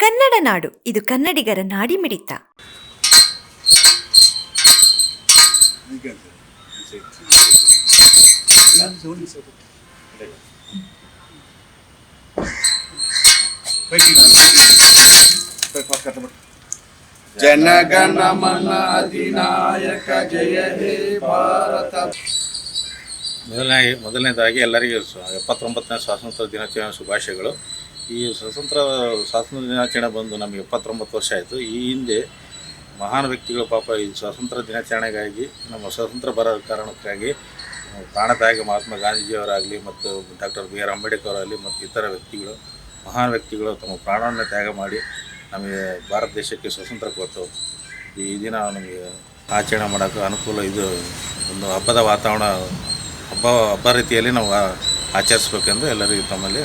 ಕನ್ನಡ ನಾಡು. ಇದು ಕನ್ನಡಿಗರ ನಾಡಿ ಮಿಡಿತ. ಅಧಿನಾಯಕ ಜಯ ಹೇ ಭಾರತ ಮೊದಲನೇ ಮೊದಲನೇದಾಗಿ ಎಲ್ಲರಿಗೂ ಎಪ್ಪತ್ತೊಂಬತ್ತನೇ ಸ್ವಾತಂತ್ರ್ಯ ದಿನಾಚರಣೆ ಶುಭಾಶಯಗಳು. ಈ ಸ್ವತಂತ್ರ ಸ್ವಾತಂತ್ರ್ಯ ದಿನಾಚರಣೆ ಬಂದು ನಮಗೆ ಎಪ್ಪತ್ತೊಂಬತ್ತು ವರ್ಷ ಆಯಿತು. ಈ ಹಿಂದೆ ಮಹಾನ್ ವ್ಯಕ್ತಿಗಳು ಪಾಪ ಈ ಸ್ವಾತಂತ್ರ್ಯ ದಿನಾಚರಣೆಗಾಗಿ, ನಮ್ಮ ಸ್ವಾತಂತ್ರ್ಯ ಬರೋ ಕಾರಣಕ್ಕಾಗಿ ಪ್ರಾಣ ಪ್ರಾಣತ್ಯಾಗ ಮಹಾತ್ಮ ಗಾಂಧೀಜಿಯವರಾಗಲಿ ಮತ್ತು ಡಾಕ್ಟರ್ ಬಿ ಆರ್ ಅಂಬೇಡ್ಕರ್ ಅವರಾಗಲಿ ಮತ್ತು ಇತರ ವ್ಯಕ್ತಿಗಳು, ಮಹಾನ್ ವ್ಯಕ್ತಿಗಳು ತಮ್ಮ ಪ್ರಾಣವನ್ನು ತ್ಯಾಗ ಮಾಡಿ ನಮಗೆ ಭಾರತ ದೇಶಕ್ಕೆ ಸ್ವಾತಂತ್ರ್ಯ ಕೊಟ್ಟು ಈ ದಿನ ನಮಗೆ ಆಚರಣೆ ಮಾಡೋಕ್ಕೆ ಅನುಕೂಲ ಇದು ಒಂದು ಹಬ್ಬದ ವಾತಾವರಣ, ಹಬ್ಬ ಹಬ್ಬ ರೀತಿಯಲ್ಲಿ ನಾವು ಆಚರಿಸ್ಬೇಕೆಂದು ಎಲ್ಲರಿಗೂ ತಮ್ಮಲ್ಲಿ